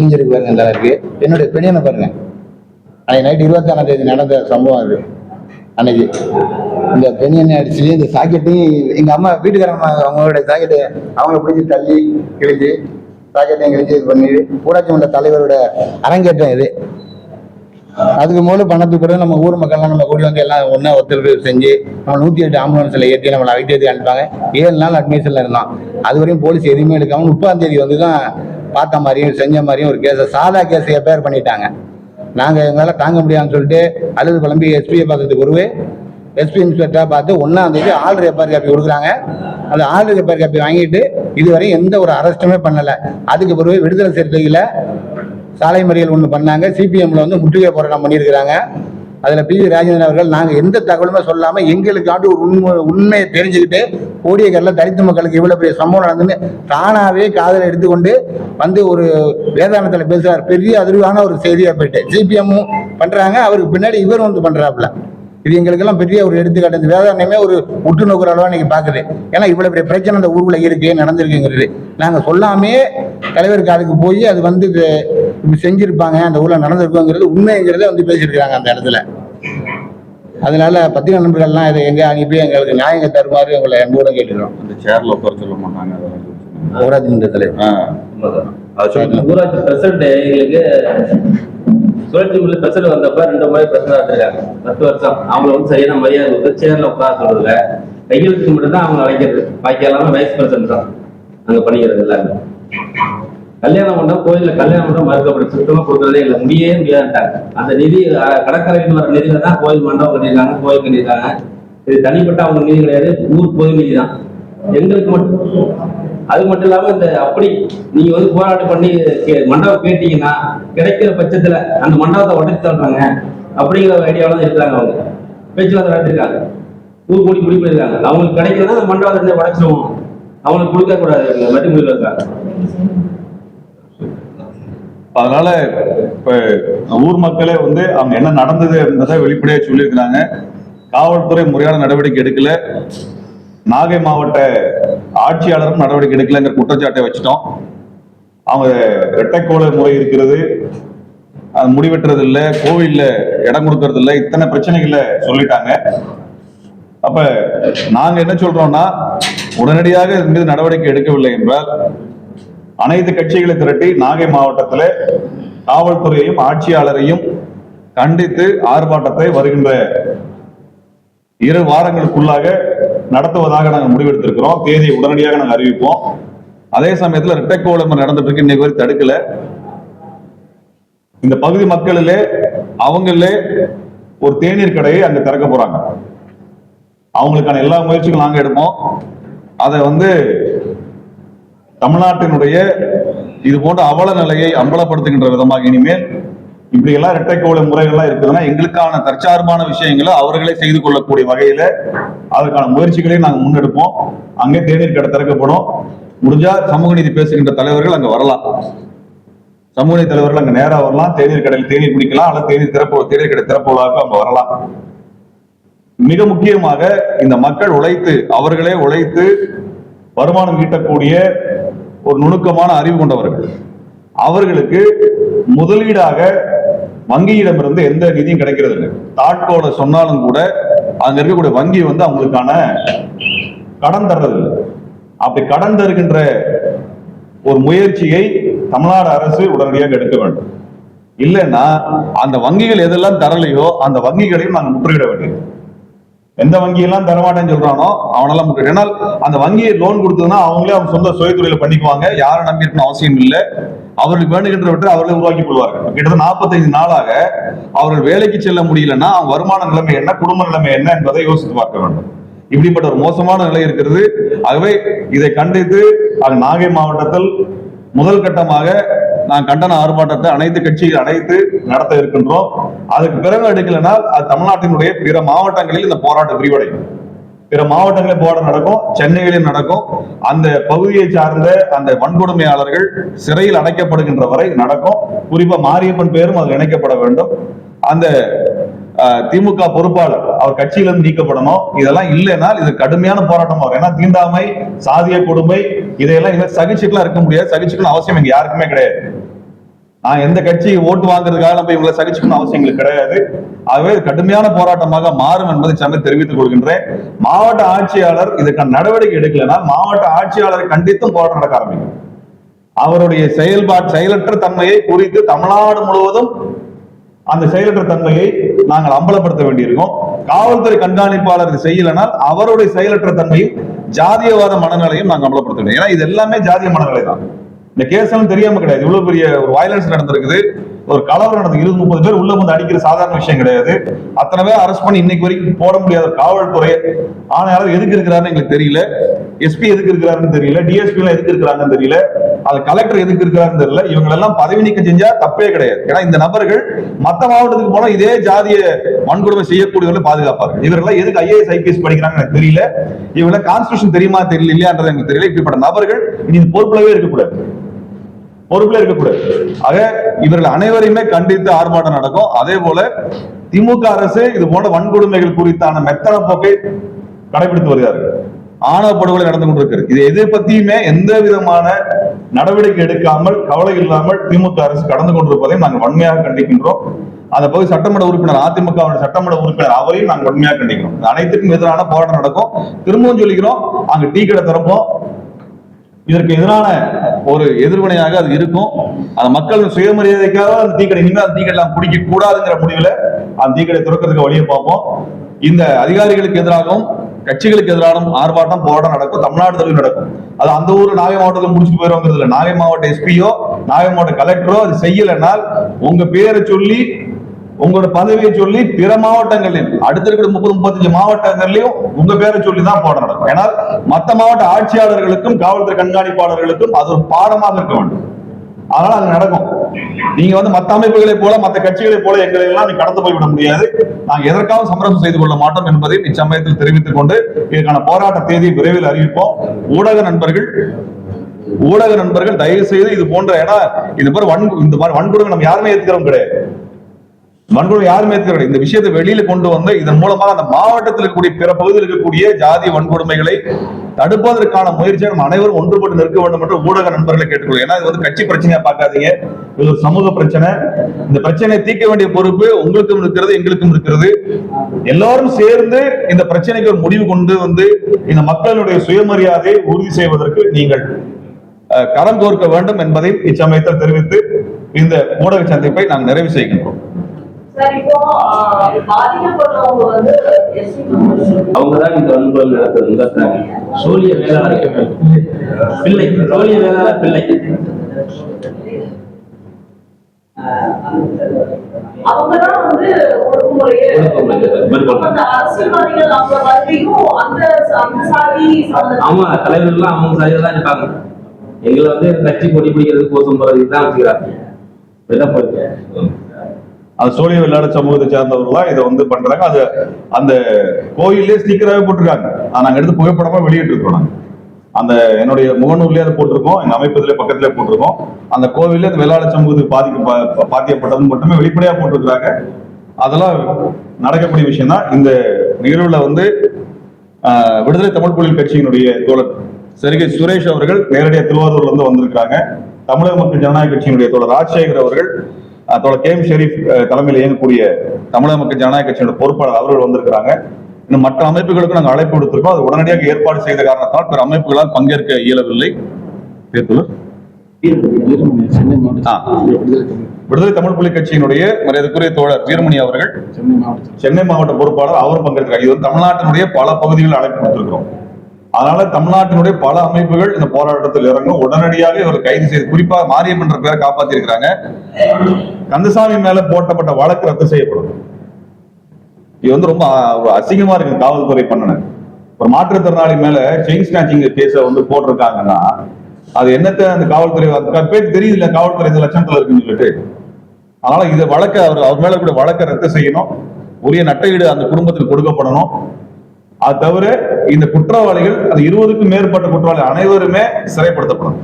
இன்ஜுரி பாருங்க இந்த இருக்கு. என்னுடைய பெண்ணியனை பாருங்க. அன்னைக்கு நைட் இருபத்தாறாம் தேதி நடந்த சம்பவம் அது. அன்னைக்கு இந்த பெண்ணியனை அடிச்சு இந்த சாக்கெட்டையும் எங்க அம்மா வீட்டுக்காரங்க அவங்களோட சாக்கெட்டு அவங்கள பிடிச்சி தள்ளி கிழிஞ்சு சாக்கெட்டையும் கிழிஞ்சு இது பண்ணி ஊராட்சி மன்ற தலைவரோட அரங்கேற்றம் இது. அதுக்கு மூல பணத்துக்கு கூட நம்ம ஊர் மக்கள்லாம் நம்ம கூடி வந்து எல்லாம் ஒன்றா ஒத்துழைப்பு செஞ்சு நம்ம நூற்றி எட்டு ஆம்புலன்ஸில் ஏற்றி நம்மளை ஐடிஐக்கு அனுப்பாங்க. ஏழு நாள் அட்மிஷனில் இருந்தான். அது வரையும் போலீஸ் எதுவுமே எடுக்காமல் முப்பதாம் தேதி வந்து தான் பார்த்த மாதிரியும் செஞ்ச மாதிரியும் ஒரு கேஸை சாதா கேஸை எஃப்ஐஆர் பண்ணிட்டாங்க. நாங்கள் எங்களால் தாங்க முடியாதுன்னு சொல்லிட்டு அழுது குழம்பி எஸ்பியை பார்த்ததுக்கு ஒருவே எஸ்பி இன்ஸ்பெக்டராக பார்த்து ஒன்றாந்தேதி ஆள் ரெப்பேர் காப்பி கொடுக்குறாங்க. அந்த ஆள் ரெப்பேர் காப்பி வாங்கிட்டு இதுவரை எந்த ஒரு அரெஸ்ட்டுமே பண்ணலை. அதுக்கு பிறகு விடுதலை சிறுத்தைகளை சாலை மறியல் ஒன்று பண்ணாங்க. சிபிஎம்ல வந்து முற்றுகை போராட்டம் பண்ணியிருக்கிறாங்க. அதில் பி வி ராஜேந்திரன் அவர்கள் நாங்கள் எந்த தகவலுமே சொல்லாமல் எங்களுக்காண்டி ஒரு உண்மை உண்மையை தெரிஞ்சுக்கிட்டு கோடியக்கரில் தலித்து மக்களுக்கு இவ்வளோ பெரிய சம்பவம் நடந்துன்னு தானாகவே காதல் எடுத்துக்கொண்டு வந்து ஒரு வேதாந்தத்தில் பேசுகிறார் பெரிய அதிர்வான ஒரு செய்தியாக போயிட்டு. சிபிஎம்மும் பண்ணுறாங்க அவருக்கு பின்னாடி இவர் வந்து பண்ணுறாப்புல இது எங்களுக்கெல்லாம் பெரிய ஒரு எடுத்துக்காட்டு. இந்த ஒரு உற்று நோக்குற அளவா இன்னைக்கு பார்க்குது ஏன்னா இவ்வளவு பெரிய பிரச்சனை அந்த ஊருக்குள்ள இருக்கு நடந்திருக்குங்கிறது. நாங்க சொல்லாமே தலைவர் காதுக்கு போய் அது வந்து செஞ்சிருப்பாங்க அந்த ஊர்ல நடந்திருக்குங்கிறது உண்மைங்கிறத வந்து பேசியிருக்கிறாங்க அந்த இடத்துல. அதனால பத்திரிகை நண்பர்கள்லாம் இதை எங்க அனுப்பி எங்களுக்கு நியாயங்க தருமாறு உங்களை அன்போட கேட்டுக்கிறோம். அந்த சேர்ல உட்கார சொல்ல மாட்டாங்க. ஊராட்சி மன்ற தலைவர். ஊராட்சி பிரசிடண்ட் எங்களுக்கு சுழற்சி முறை பிரசிடண்ட் வந்தப்ப ரெண்டு முறை பிரச்சனை இருந்திருக்காங்க பத்து வருஷம். அவங்கள வந்து சரியான மரியாதை கொடுத்து சேர்ல உட்கார சொல்றதுல கையெழுத்துக்கு மட்டும் அவங்க அழைக்கிறது. பாக்கி எல்லாமே வைஸ் பிரசிடண்ட் தான். அங்க பண்ணிக்கிறது எல்லாமே. கல்யாணம் பண்ணா கோயில்ல கல்யாணம் பண்ண மறுக்கப்படும். சுத்தமா கொடுக்கறதே இல்லை. முடியவே முடியாதுட்டாங்க அந்த நிதி கடற்கரைக்கு கடற்கரையில் வர நிதியில தான் கோயில் மண்டபம் கட்டியிருக்காங்க கோயில் கட்டியிருக்காங்க. இது தனிப்பட்ட அவங்க நிதி கிடையாது. ஊர் பொது நிதி தான். எங்களுக்கு மட்டும் அது மட்டும் இல்லாம இந்த அப்படி நீங்க வந்து போராட்டம் பண்ணி கே- மண்டபம் கேட்டீங்கன்னா கிடைக்கிற பட்சத்துல அந்த மண்டபத்தை உடச்சு தள்ளுறாங்க அப்படிங்கிற ஐடியாவில தான் இருக்கிறாங்க அவங்க. பேச்சுவார்த்தை நடத்திருக்காங்க. ஊர் கூடி முடிவு பண்ணிருக்காங்க அவங்களுக்கு கிடைக்கிறதா அந்த மண்டபத்தை உடச்சிருவோம் அவங்களுக்கு கொடுக்க கூடாது. மறுபடியும் முடிவு இருக்காங்க. அதனால இப்ப ஊர் மக்களே வந்து அவங்க என்ன நடந்தது என்பதை வெளிப்படையா சொல்லியிருக்கிறாங்க. காவல்துறை முறையான நடவடிக்கை எடுக்கல. நாகை மாவட்ட ஆட்சியாளரும் நடவடிக்கை எடுக்கலைங்கிற குற்றச்சாட்டை வச்சுட்டோம். அவங்க இரட்டைக்கோள முறை இருக்கிறது. அது முடிவெட்டுறது இல்லை கோவில்ல இடம் கொடுக்கறது இல்லை இத்தனை பிரச்சனைகளை சொல்லிட்டாங்க. அப்ப நாங்க என்ன சொல்றோம்னா உடனடியாக இதன் மீது நடவடிக்கை எடுக்கவில்லை என்றால் அனைத்து கட்சிகளை திரட்டி நாகை மாவட்டத்தில் காவல்துறையையும் ஆட்சியாளரையும் கண்டித்து ஆர்ப்பாட்டத்தை வருகின்ற இரு வாரங்களுக்குள்ளாக நடத்துவதாக நாங்கள் முடிவெடுத்திருக்கிறோம். தேதியை உடனடியாக நாங்கள் அறிவிப்போம். அதே சமயத்தில் இரட்டைக்கோளம் நடந்துட்டு இருக்கு. இன்னைக்கு வரை தடுக்கல. இந்த பகுதி மக்களிலே அவங்களே ஒரு தேநீர் கடையை அங்க திறக்க போறாங்க. அவங்களுக்கான எல்லா முயற்சிகளும் நாங்க எடுப்போம். அதை வந்து தமிழ்நாட்டினுடைய இது போன்ற அவல நிலையை அம்பலப்படுத்துகின்ற விதமாக இனிமேல் இப்படி எல்லாம் இரட்டைக்கோள முறைகள்லாம் இருக்குதுன்னா எங்களுக்கான தற்சார்பான விஷயங்களை அவர்களே செய்து கொள்ளக்கூடிய வகையில அதற்கான முயற்சிகளையும் நாங்கள் முன்னெடுப்போம். அங்கே தேநீர் கடை திறக்கப்படும். முடிஞ்சா சமூக நீதி பேசுகின்ற தலைவர்கள் அங்க வரலாம். சமூக நீதி தலைவர்கள் அங்க நேரா வரலாம். தேநீர் கடையில் தேநீர் குடிக்கலாம். அல்லது தேநீர் திறப்பு தேநீர் கடை திறப்பு அங்க வரலாம். மிக முக்கியமாக இந்த மக்கள் உழைத்து அவர்களே உழைத்து வருமானம் ஈட்டக்கூடிய ஒரு நுணுக்கமான அறிவு கொண்டவர்கள். அவர்களுக்கு முதலீடாக வங்கியிடமிருந்து எந்த நிதியும் கிடைக்கிறது இல்லை தாட்கோல சொன்னாலும் கூட அங்க இருக்கக்கூடிய வங்கி வந்து அவங்களுக்கான கடன் தர்றது இல்லை அப்படி கடன் தருகின்ற ஒரு முயற்சியை தமிழ்நாடு அரசு உடனடியாக எடுக்க வேண்டும். இல்லைன்னா அந்த வங்கிகள் எதெல்லாம் தரலையோ அந்த வங்கிகளையும் நாங்கள் முற்றுகிட வேண்டியது. எந்த வங்கியெல்லாம் தரமாட்டேன்னு சொல்றானோ அவனெல்லாம் முற்று ஏன்னால் அந்த வங்கியை லோன் கொடுத்ததுன்னா அவங்களே அவங்க சொந்த சுயத்துறையில பண்ணிக்குவாங்க. யாரை நம்பியிருக்கணும் அவசியம் இல்லை. அவர்களுக்கு வேண்டுகின்றவற்றை அவர்களே உருவாக்கி கொள்வார்கள். கிட்டத்தட்ட நாற்பத்தைந்து நாளாக அவர்கள் வேலைக்கு செல்ல முடியலன்னா வருமான நிலைமை என்ன குடும்ப நிலைமை என்ன என்பதை யோசித்து பார்க்க வேண்டும். இப்படிப்பட்ட ஒரு மோசமான நிலை இருக்கிறது. ஆகவே இதை கண்டித்து அது நாகை மாவட்டத்தில் முதல் கட்டமாக நான் கண்டன ஆர்ப்பாட்டத்தை அனைத்து கட்சிகள் அனைத்து நடத்த இருக்கின்றோம். அதுக்கு பிறகு எடுக்கலைனால் அது தமிழ்நாட்டினுடைய பிற மாவட்டங்களில் இந்த போராட்டம் விரிவடையும். பிற மாவட்டங்களில் போராட்டம் நடக்கும் சென்னையிலும் நடக்கும். அந்த பகுதியை சார்ந்த அந்த வன்கொடுமையாளர்கள் சிறையில் அடைக்கப்படுகின்ற வரை நடக்கும். குறிப்பா மாரியப்பன் பேரும் அதில் இணைக்கப்பட வேண்டும். அந்த அஹ், திமுக பொறுப்பாளர் அவர் கட்சியிலிருந்து நீக்கப்படணும். இதெல்லாம் இல்லைன்னா இது கடுமையான போராட்டம் வரும் ஏன்னா தீண்டாமை சாதிய கொடுமை இதையெல்லாம் இனிமேல் சகிச்சுக்கலாம் இருக்க முடியாது. சகிச்சுக்கணும் அவசியம் இங்க யாருக்குமே கிடையாது. நான் எந்த கட்சி ஓட்டு வாங்குறதுக்காக நம்ம இவங்களை சகிச்சுக்கணும் அவசியம் எங்களுக்கு கிடையாது. ஆகவே கடுமையான போராட்டமாக மாறும் என்பதை சந்தை தெரிவித்துக் கொள்கின்றேன். மாவட்ட ஆட்சியாளர் இதுக்கான நடவடிக்கை எடுக்கலைன்னா மாவட்ட ஆட்சியாளரை கண்டித்தும் போராட்டம் நடக்க ஆரம்பிக்கும். அவருடைய செயல்பாடு செயலற்ற தன்மையை குறித்து தமிழ்நாடு முழுவதும் அந்த செயலற்ற தன்மையை நாங்கள் அம்பலப்படுத்த வேண்டியிருக்கோம். காவல்துறை கண்காணிப்பாளர் செய்யலனால் அவருடைய செயலற்ற தன்மையும் ஜாதியவாத மனநிலையும் நாங்கள் அம்பலப்படுத்த வேண்டும் ஏன்னா இது எல்லாமே ஜாதிய மனநிலை தான் இந்த கேஸ் எல்லாம் தெரியாம கிடையாது. இவ்வளவு பெரிய ஒரு வயலன்ஸ் நடந்திருக்குது. ஒரு கலவரம் நடந்து இருபது முப்பது பேர் உள்ள வந்து அடிக்கிற சாதாரண விஷயம் கிடையாது. அத்தனை பேர் அரெஸ்ட் பண்ணி இன்னைக்கு வரைக்கும் போட முடியாத காவல்துறை ஆணையாளர் எதுக்கு இருக்கிறாருன்னு எங்களுக்கு தெரியல. எஸ்பி எதுக்கு இருக்கிறாருன்னு தெரியல. டிஎஸ்பி எல்லாம் எதுக்கு இருக்கிறாங்கன்னு தெரியல. அது கலெக்டர் எதுக்கு இருக்கிறாருன்னு தெரியல. இவங்க எல்லாம் பதவி நீக்கம் செஞ்சா தப்பே கிடையாது. ஏன்னா இந்த நபர்கள் மத்த மாவட்டத்துக்கு போனா இதே ஜாதிய வன்கொடுமை செய்யக்கூடியவர்களை பாதுகாப்பார்கள். இவர்கள்லாம் எதுக்கு ஐஏஎஸ் ஐபிஎஸ் படிக்கிறாங்க எனக்கு தெரியல. இவங்க கான்ஸ்டியூஷன் தெரியுமா தெரியல இல்லையான்றது எனக்கு தெரியல. இப்படிப்பட்ட நபர்கள் இனி பொறுப்புலவே இருக்கக்கூடாது. பொறுப்புல இருக்கக்கூடாது. ஆக இவர்கள் அனைவரையுமே கண்டித்து ஆர்ப்பாட்டம் நடக்கும். அதே போல திமுக அரசு இது போன்ற வன்கொடுமைகள் குறித்தான மெத்தன போக்கை கடைபிடித்து வருகிறார்கள். ஆணவ படுகொலை நடந்து கொண்டிருக்கிறது. இது எதை பத்தியுமே எந்த விதமான நடவடிக்கை எடுக்காமல் கவலை இல்லாமல் திமுக அரசு கடந்து கொண்டிருப்பதையும் நாங்கள் வன்மையாக கண்டிக்கின்றோம். அந்த பகுதி சட்டமன்ற உறுப்பினர் அதிமுக சட்டமன்ற உறுப்பினர் அவரையும் நாங்கள் வன்மையாக கண்டிக்கிறோம். அனைத்துக்கும் எதிரான போராட்டம் நடக்கும். திரும்பவும் சொல்லிக்கிறோம் அங்க டீ கடை திறப்போம். இதற்கு எதிரான ஒரு எதிர்வினையாக அது இருக்கும். அந்த மக்கள் சுயமரியாதைக்காக அந்த தீக்கடை இனிமேல் அந்த தீக்கடை பிடிக்க கூடாதுங்கிற முடிவில் அந்த தீக்கடை துறக்கிறதுக்கு வழியை பார்ப்போம். இந்த அதிகாரிகளுக்கு எதிராகவும் கட்சிகளுக்கு எதிரான ஆர்ப்பாட்டம் போராட்டம் நடக்கும். தமிழ்நாடு தழுவி நடக்கும். அது அந்த ஊர் நாகை மாவட்டத்தில் முடிச்சுட்டு போயிருவாங்கிறது இல்லை நாகை மாவட்ட எஸ்பியோ நாகை மாவட்ட கலெக்டரோ அது செய்யலைனால் உங்க பேரை சொல்லி உங்களோட பதவியை சொல்லி பிற மாவட்டங்களில் அடுத்த இருக்கிற முப்பது முப்பத்தஞ்சு மாவட்டங்கள்லயும் உங்க பேரை சொல்லி தான் போட நடக்கும். ஏன்னா மத்த மாவட்ட ஆட்சியாளர்களுக்கும் காவல்துறை கண்காணிப்பாளர்களுக்கும் அது ஒரு பாடமாக இருக்க வேண்டும். அதனால அது நடக்கும். நீங்க வந்து மத்த அமைப்புகளை போல மத்த கட்சிகளை போல எங்களை எல்லாம் நீ கடந்து போய்விட முடியாது. நாங்க எதற்காகவும் சமரசம் செய்து கொள்ள மாட்டோம் என்பதை இச்சமயத்தில் தெரிவித்துக் கொண்டு இதற்கான போராட்ட தேதி விரைவில் அறிவிப்போம். ஊடக நண்பர்கள் ஊடக நண்பர்கள் தயவு செய்து இது போன்ற ஏன்னா இது மாதிரி வன் இந்த மாதிரி வன்கொடுமை நம்ம யாருமே ஏத்துக்கிறோம் கிடையாது. வன்கொடுமை யாருமே ஏத்துக்கிறது இந்த விஷயத்தை வெளியில கொண்டு வந்து இதன் மூலமாக அந்த மாவட்டத்தில் இருக்கக்கூடிய பிற பகுதியில் இருக்கக்கூடிய ஜாதி வன்கொடுமைகளை தடுப்பதற்கான முயற்சியை நம்ம அனைவரும் ஒன்றுபட்டு நிற்க வேண்டும் என்று ஊடக நண்பர்களை கேட்டுக்கொள்ளும் ஏன்னா இது வந்து கட்சி பிரச்சனையா பார்க்காதீங்க. இது ஒரு சமூக பிரச்சனை. இந்த பிரச்சனையை தீர்க்க வேண்டிய பொறுப்பு உங்களுக்கும் இருக்கிறது எங்களுக்கும் இருக்கிறது. எல்லாரும் சேர்ந்து இந்த பிரச்சனைக்கு ஒரு முடிவு கொண்டு வந்து இந்த மக்களுடைய சுயமரியாதையை உறுதி செய்வதற்கு நீங்கள் கரம் கோர்க்க வேண்டும் என்பதை இச்சமயத்தில் தெரிவித்து இந்த ஊடக சந்திப்பை நாங்கள் நிறைவு செய்கின்றோம். சார் இப்போ ஆஹ், பாதிக்கப்பட்டவங்க வந்து எஸ்சி அவங்க தான் இந்த நடத்துறது நடத்துறாங்க வேளாளர் பிள்ளை சூழிய வேளாளர் பிள்ளை. அவங்க தான் வந்து ஒடுக்குமுறையை அரசியல்வாதிகள் அவங்க வருகையும் அந்த அந்த சாதி சம்மந்தப்பட்ட- ஆமா தலைவர்கள்லாம் அவங்க சரியா தான் இருக்காங்க. எங்களை வந்து கட்சி கொடி பிடிக்கிறதுக்கு கோசம் போறதுக்கு தான் வச்சுக்கிறாங்க அது சோழிய வெள்ளாட சமூகத்தை சேர்ந்தவர்கள் தான் இதை வந்து பண்றாங்க. அது அந்த கோயிலே ஸ்டிக்கராகவே போட்டிருக்காங்க. அதை நாங்கள் எடுத்து புகைப்படமா வெளியிட்டு நாங்கள் அந்த என்னுடைய முகநூர்லயே அதை போட்டிருக்கோம். எங்க அமைப்பதிலே பக்கத்திலே போட்டிருக்கோம். அந்த கோவிலே அந்த வெள்ளாட சமூகத்துக்கு பாதிக்க பா- பாத்தியப்பட்டது மட்டுமே வெளிப்படையா போட்டிருக்கிறாங்க. அதெல்லாம் நடக்கக்கூடிய விஷயம் தான். இந்த நிகழ்வுல வந்து விடுதலை தமிழ் புலிகள் கட்சியினுடைய தோழர் சரிகை சுரேஷ் அவர்கள் நேரடியாக திருவாரூர்ல இருந்து வந்திருக்காங்க தமிழக மக்கள் ஜனநாயக கட்சியினுடைய தோழர் ராஜசேகர் அவர்கள் தோழர் கே எம் ஷெரீப் தலைமையில் இயங்கக்கூடிய தமிழக மக்கள் ஜனநாயக கட்சியினுடைய பொறுப்பாளர் அவர்கள் வந்திருக்கிறாங்க. இன்னும் மற்ற அமைப்புகளுக்கு நாங்கள் அழைப்பு விடுத்திருக்கோம். அது உடனடியாக ஏற்பாடு செய்த காரணத்தால் பிற அமைப்புகளால் பங்கேற்க இயலவில்லை. விடுதலை தமிழ் புலி கட்சியினுடைய மரியாதைக்குரிய தோழர் வீரமணி அவர்கள் சென்னை மாவட்ட பொறுப்பாளர் அவர் பங்கேற்கிறார். இது தமிழ்நாட்டினுடைய பல பகுதிகளில் அழைப்பு கொடுத்திருக்கிறோம் அதனால தமிழ்நாட்டினுடைய பல அமைப்புகள் இந்த போராட்டத்தில் இறங்கும். உடனடியாக இவர் கைது செய்து குறிப்பா மாரியம்மன் என்ற பேரை காப்பாத்திருக்கிறாங்க. கந்தசாமி மேல போட்டப்பட்ட வழக்கு ரத்து செய்யப்படும். இது வந்து ரொம்ப அசிங்கமா இருக்கு காவல்துறை பண்ணன ஒரு மாற்றுத்திறனாளி மேல செயின் ஸ்நாச்சிங் கேஸ வந்து போட்டிருக்காங்கன்னா அது என்னத்த அந்த காவல்துறை பேர் பேருக்கு தெரியுது காவல்துறை இந்த லட்சத்துல இருக்குன்னு சொல்லிட்டு. அதனால இதை வழக்க அவர் அவர் மேல கூட வழக்க ரத்து செய்யணும். உரிய நட்டையீடு அந்த குடும்பத்துக்கு கொடுக்கப்படணும். அது தவிர இந்த குற்றவாளிகள் அந்த இருபதுக்கும் மேற்பட்ட குற்றவாளி அனைவருமே சிறைப்படுத்தப்படணும்.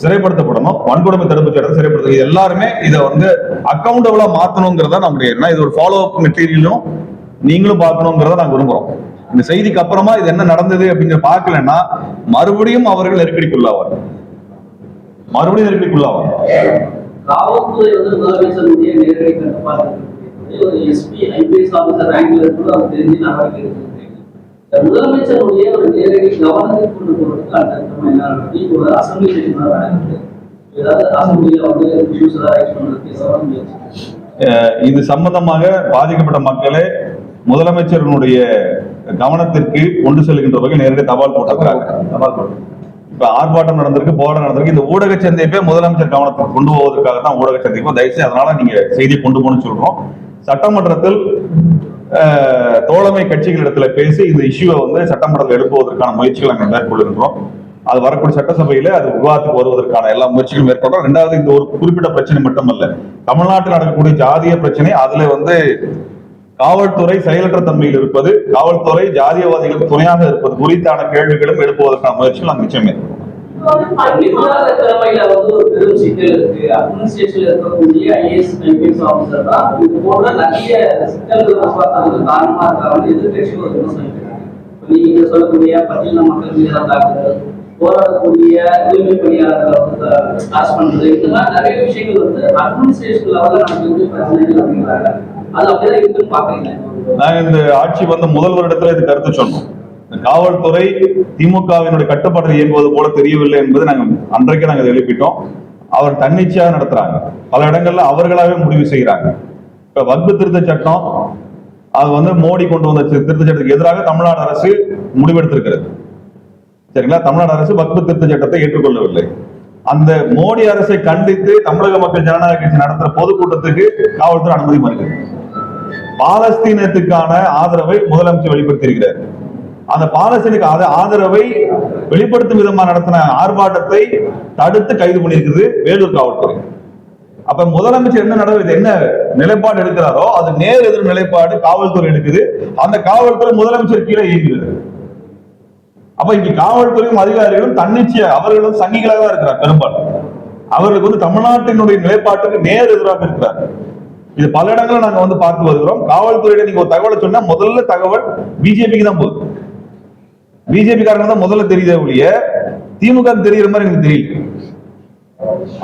சிறைப்படுத்தப்படணும். வன்கொடுமை தடுப்பு சட்டம் சிறைப்படுத்த இது எல்லாருமே இதை வந்து அக்கௌண்டபிளா மாத்தணுங்கிறத நம்முடைய ஏன்னா இது ஒரு ஃபாலோ அப் மெட்டீரியலும் நீங்களும் பார்க்கணுங்கிறத நாங்க விரும்புறோம். இந்த செய்திக்கு அப்புறமா இது என்ன நடந்தது அப்படின்னு பார்க்கலன்னா மறுபடியும் அவர்கள் நெருக்கடிக்குள்ளாவார். மறுபடியும் நெருக்கடிக்குள்ளாவார். காவல்துறை வந்து முதலமைச்சருடைய நேரடி கட்டுப்பாடு ஒரு எஸ்பி ஐபிஎஸ் ஆபீசர் ரேங்க்ல இருந்து அவர் தெரிஞ்சு நடவடிக்கை முதலமைச்சருடைய ஒரு நேரடி கவனத்தை கொண்டு போறதுக்கு அடுத்த என்ன அசம்பிளி செஷன் நடக்குது ஏதாவது அசம்பிளியில வந்து இஷ்யூஸ் ஏதாவது சவால் இது சம்பந்தமாக பாதிக்கப்பட்ட மக்களை முதலமைச்சரினுடைய கவனத்திற்கு கொண்டு செல்கின்ற வகையில் நேரடி தபால் போட்டிருக்கிறாங்க. தபால் போட்டு இப்ப ஆர்ப்பாட்டம் நடந்திருக்கு போராட்டம் நடந்திருக்கு. இந்த ஊடக சந்திப்பை முதலமைச்சர் கவனத்துக்கு கொண்டு போவதற்காக தான் ஊடக சந்திப்பு தயவுசெய்து அதனால நீங்க செய்தி கொண்டு போகணும்னு சொல்றோம். சட்டமன்றத்தில் தோழமை கட்சிகளிடத்துல பேசி இந்த இஷ்யூவை வந்து சட்டமன்றத்தில் எழுப்புவதற்கான முயற்சிகள் நாங்கள் மேற்கொள்கின்றோம் அது வரக்கூடிய சட்டசபையில அது விவாதத்துக்கு வருவதற்கான எல்லா முயற்சிகளும் மேற்கொள்றோம். ரெண்டாவது இந்த ஒரு குறிப்பிட்ட பிரச்சனை மட்டுமல்ல. தமிழ்நாட்டில் நடக்கக்கூடிய ஜாதிய பிரச்சனை அதுல வந்து காவல்துறை செயலற்ற தன்மையில் இருப்பது காவல்துறை ஜாதியவாதிகளுக்கு துணையாக இருப்பது குறித்தான கேள்விகளும் எழுப்புவதற்கான முயற்சிகள் நாங்கள் நிச்சயம் மேற்கொள்வோம் நிர்வாக திறமையில வந்து ஒரு பெரும் சிக்கல் இருக்கு அட்மினிஸ்ட்ரேஷன்ல இருக்கக்கூடிய ஐஏஎஸ் ஐபிஎஸ் ஆஃபீஸர் தான் இது போன்ற நிறைய சிக்கல்கள் உருவாக்குறதுக்கு காரணமா இருக்காங்க எதிர்கட்சி ஒரு விமர்சனம் நீங்க சொல்லக்கூடிய பட்டியல மக்கள் மீதான தாக்குதல் போராடக்கூடிய தூய்மை பணியாளர்களை வந்து காசு பண்றது இந்த மாதிரி நிறைய விஷயங்கள் வந்து அட்மினிஸ்ட்ரேஷன் லெவல்ல நடக்கக்கூடிய பிரச்சனைகள் அப்படிங்கிறாங்க அது அப்படியே இருக்குன்னு பாக்குறீங்க நாங்க இந்த ஆட்சி வந்த முதல் வருடத்துல இது கருத்து சொன்னோம். காவல்துறை திமுகவினுடைய கட்டுப்பாட்டில் இயங்குவது போல தெரியவில்லை என்பது நாங்க அன்றைக்கு நாங்க எழுப்பிட்டோம். அவர் தன்னிச்சையாக நடத்துறாங்க. பல இடங்கள்ல அவர்களாவே முடிவு செய்யறாங்க இப்ப வக்பு திருத்த சட்டம் அது வந்து மோடி கொண்டு வந்த திருத்த சட்டத்துக்கு எதிராக தமிழ்நாடு அரசு முடிவெடுத்திருக்கிறது. சரிங்களா? தமிழ்நாடு அரசு வக்பு திருத்த சட்டத்தை ஏற்றுக்கொள்ளவில்லை. அந்த மோடி அரசை கண்டித்து தமிழக மக்கள் ஜனநாயக கட்சி நடத்துற பொதுக்கூட்டத்துக்கு காவல்துறை அனுமதி மறுக்குது. பாலஸ்தீனத்துக்கான ஆதரவை முதலமைச்சர் வெளிப்படுத்தியிருக்கிறார். அந்த பாலஸ்தீனுக்கு ஆத- ஆதரவை வெளிப்படுத்தும் விதமா நடத்தின ஆர்ப்பாட்டத்தை தடுத்து கைது பண்ணியிருக்குது வேலூர் காவல்துறை. அப்ப முதலமைச்சர் என்ன நடவடிக்கை என்ன நிலைப்பாடு எடுக்கிறாரோ அது நேர் எதிர் நிலைப்பாடு காவல்துறை எடுக்குது. அந்த காவல்துறை முதலமைச்சர் கீழே இயங்குகிறது அப்ப இங்க காவல்துறையும் அதிகாரிகளும் தன்னிச்சையா அவர்களும் சங்கிகளாக தான் இருக்கிறார் பெரும்பாலும். அவர்களுக்கு வந்து தமிழ்நாட்டினுடைய நிலைப்பாட்டுக்கு நேர் எதிராக இருக்கிறார். இது பல இடங்களில் நாங்க வந்து பார்த்து வருகிறோம். காவல்துறையிட நீங்க ஒரு தகவலை சொன்னா முதல்ல தகவல் பிஜேபிக்கு தான் போகுது. பிஜேபி காரங்க தான் முதல்ல தெரியுதே ஒழிய திமுக தெரியுற மாதிரி எனக்கு தெரியல.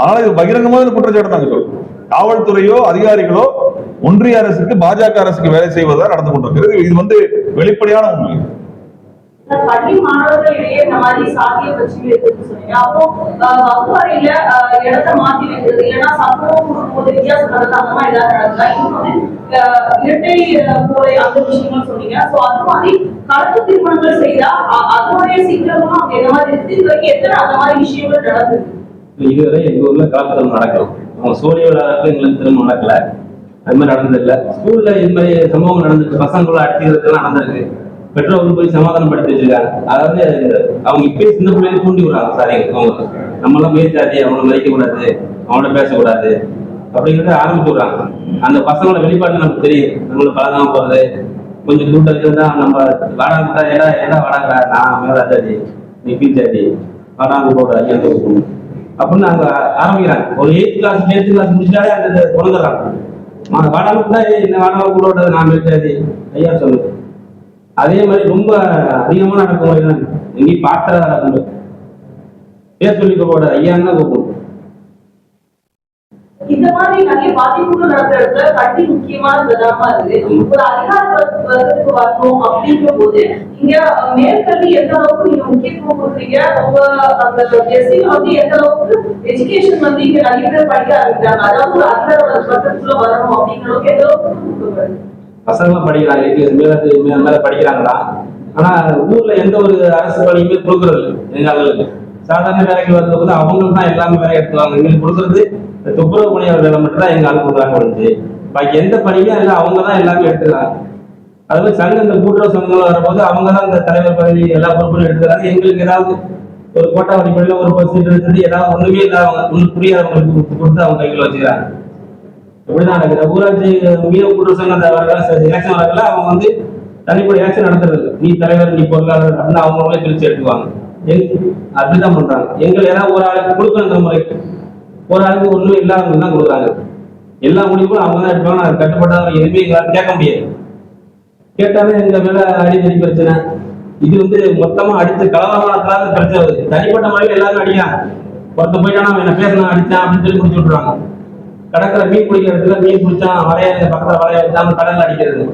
அதனால இது பகிரங்கமான குற்றச்சாட்டு நாங்க சொல்றோம். காவல்துறையோ அதிகாரிகளோ ஒன்றிய அரசுக்கு பாஜக அரசுக்கு வேலை செய்வதா நடந்து கொண்டிருக்கிறது. இது வந்து வெளிப்படையான உண்மை. பள்ளி மாணவர்களிடையே இந்த மாதிரி சாதிய பிரச்சனைகள் இருக்குன்னு சொன்னீங்க. அப்போ வகுப்பறையில இடத்தை மாத்தி வைக்கிறது இல்லைன்னா சம்பளம் கொடுக்கும்போது வித்தியாசம் நடந்தது அந்த மாதிரி ஏதாவது நடந்தா இன்னொன்னு இரட்டை அஹ், அந்த விஷயங்கள் சொன்னீங்க. சோ அது மாதிரி கலப்பு திருமணங்கள் செய்தா அதோடைய சீக்கிரமா அவங்க என்ன மாதிரி இருக்கு? இது வரைக்கும் எத்தனை அந்த மாதிரி விஷயங்கள் நடந்தது இதுவரை எங்க ஊர்ல கலாச்சாரம் நடக்கும் அவங்க சோழிய விளையாட்டு எங்களுக்கு திரும்ப நடக்கல. அது மாதிரி நடந்தது இல்ல ஸ்கூல்ல இது மாதிரி சம்பவம் நடந்துருக்கு பசங்களை அடிச்சுக்கிறதுலாம் நடந்திருக்கு. பெற்றோர்கள் போய் சமாதானப்படுத்தி வச்சிருக்காங்க. அதாவது அவங்க இப்பயே சின்ன பிள்ளைங்க தூண்டி விடுறாங்க சாரி அவங்க நம்மளாம் முயற்சாதி அவனை மதிக்க கூடாது அவங்கள பேசக்கூடாது அப்படிங்கிறத ஆரம்பிச்சு விடுறாங்க. அந்த பசங்களோட வெளிப்பாடு நமக்கு தெரியும். நம்மள பழகாம போறது கொஞ்சம் கூட்டம் இருக்கிறதா நம்ம வாடாங்க ஏடா ஏடா வாடாங்க நான் மேலாச்சாதி நீ பீச்சாதி வாடாங்க போடுற ஐயா அப்படின்னு நாங்க ஆரம்பிக்கிறாங்க. ஒரு எயித் கிளாஸ் டென்த் கிளாஸ் முடிச்சாலே அந்த கொண்டுறாங்க வாடாம என்ன வாடாம கூட நான் மேலாச்சாதி ஐயா சொல்லு. அதே மாதிரி ரொம்ப அதிகமா நடக்கும் மாதிரி தான் எங்கேயும் பாத்திர நடக்கும் பேர் சொல்லி கூப்பிட ஐயான்னு தான் கூப்பிடும்? இந்த மாதிரி நிறைய பாதிப்புகள் நடந்த இடத்துல கல்வி முக்கியமான இருக்கு ஒரு அதிகார வர்க்கத்துக்கு வரணும் அப்படிங்கிற போது இங்க மேற்கல்வி எந்த அளவுக்கு நீங்க முக்கியத்துவம் கொடுக்குறீங்க? உங்க அந்த வந்து எந்த அளவுக்கு எஜுகேஷன் வந்து இங்க நிறைய பேர் படிக்க ஆரம்பிக்கிறாங்க? அதாவது ஒரு அதிகார வர்க்கத்துக்குள்ள வரணும் அப்படிங்கிற அளவுக்கு எந்த அளவுக்கு பசங்களும் படிக்கிறாங்க இங்கிலீஷ் மேல மேல படிக்கிறாங்களா? ஆனா ஊர்ல எந்த ஒரு அரசு பணியுமே கொடுக்கறது இல்லை எங்க சாதாரண வேலைக்கு வந்த போது அவங்களுக்கு தான் எல்லாமே வேலை எடுத்துவாங்க எங்களுக்கு கொடுக்கறது. இந்த துப்புரவு பணியாளர் வேலை மட்டும் தான் எங்க ஆளு கொடுக்குறாங்க வந்து பாக்கி எந்த பணியுமே இல்லை அவங்க தான் எல்லாமே எடுத்துக்கிறாங்க. அது மாதிரி சங்கம் இந்த கூட்டுறவு சங்கங்கள் வரும்போது அவங்க தான் இந்த தலைவர் பதவி எல்லா பொறுப்பும் எடுத்துக்கிறாங்க. எங்களுக்கு ஏதாவது ஒரு கோட்டா அடிப்படையில் ஒரு பஸ் எடுத்துட்டு ஏதாவது ஒண்ணுமே இல்லாதவங்க ஒண்ணு புரியாதவங்களுக்கு கொடுத்து கொடுத்து அவங்க கையில் வச்சுக்கிறாங்க. இப்படிதான் நடக்குது. ஊராட்சி மீன கூட்டுறவு சங்கம் அந்த எலெக்ஷன் வரல அவங்க வந்து தனிப்படை எலெக்ஷன் நடத்துறது நீ தலைவர் நீ பொருளாளர் அப்படின்னு அவங்களே பிரிச்சு எடுத்துவாங்க எங் அப்படிதான் பண்றாங்க. எங்களை ஏதாவது ஒரு ஆளுக்கு கொடுக்கணுங்கிற முறை ஒரு ஆளுக்கு ஒண்ணுமே இல்லாதவங்க தான் கொடுக்குறாங்க. எல்லா முடிவுகளும் அவங்க தான் எடுப்பாங்க. நாங்கள் கட்டுப்பட்டாங்க எதுவுமே எங்களால் கேட்க முடியாது. கேட்டாலும் எங்க மேல அடிக்கடி பிரச்சனை. இது வந்து மொத்தமா அடித்து கலவரமானதுனால பிரச்சனை வருது. தனிப்பட்ட முறையில் எல்லாரும் அடிக்கிறாங்க. ஒருத்த போயிட்டானா அவன் என்ன பேசலாம் அடித்தான் அப்படின்னு சொல்லி முடிச்சு விட்டுறாங்க கடற்கரை மீன் பிடிக்கிற இடத்துல மீன் பிடிச்சா வலைய பக்கத்துல வலைய வச்சாம கடல்ல அடிக்கிறது.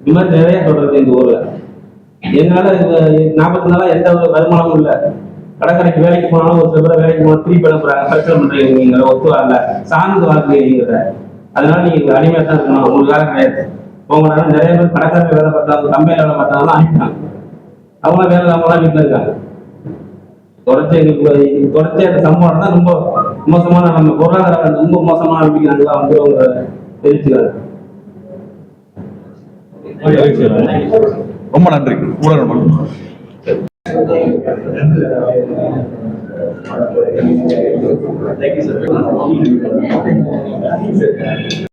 இது மாதிரி நிறைய சொல்றது இந்த ஊர்ல. எங்களால நாற்பத்தி நாளா எந்த ஒரு வருமானமும் இல்ல. கடற்கரைக்கு வேலைக்கு போனாலும் ஒரு சில பேர் வேலைக்கு போனா திருப்பி அனுப்புறாங்க பிரச்சனை பண்றீங்க ஒத்து வரல சார்ந்து வாழ்க்கைங்கிறத அதனால நீங்க அடிமையா தான் இருக்கணும். உங்களுக்கு வேலை கிடையாது. உங்களால நிறைய பேர் கடற்கரை வேலை பார்த்தாங்க கம்பெனில வேலை பார்த்தாலும் அனுப்பிட்டாங்க அவங்க வேலை இல்லாமலாம் வீட்டுல இருக்காங்க. தொடர்ச்சி எங்களுக்கு தொடர்ச்சி அந்த சம்பவம் தான் ரொம்ப மோசமான நம்ம பொருளாதார ரொம்ப மோசமான நம்பிக்கை வந்து அவங்க தெரிவிச்சுக்கிறாங்க ரொம்ப நன்றி. you, sir.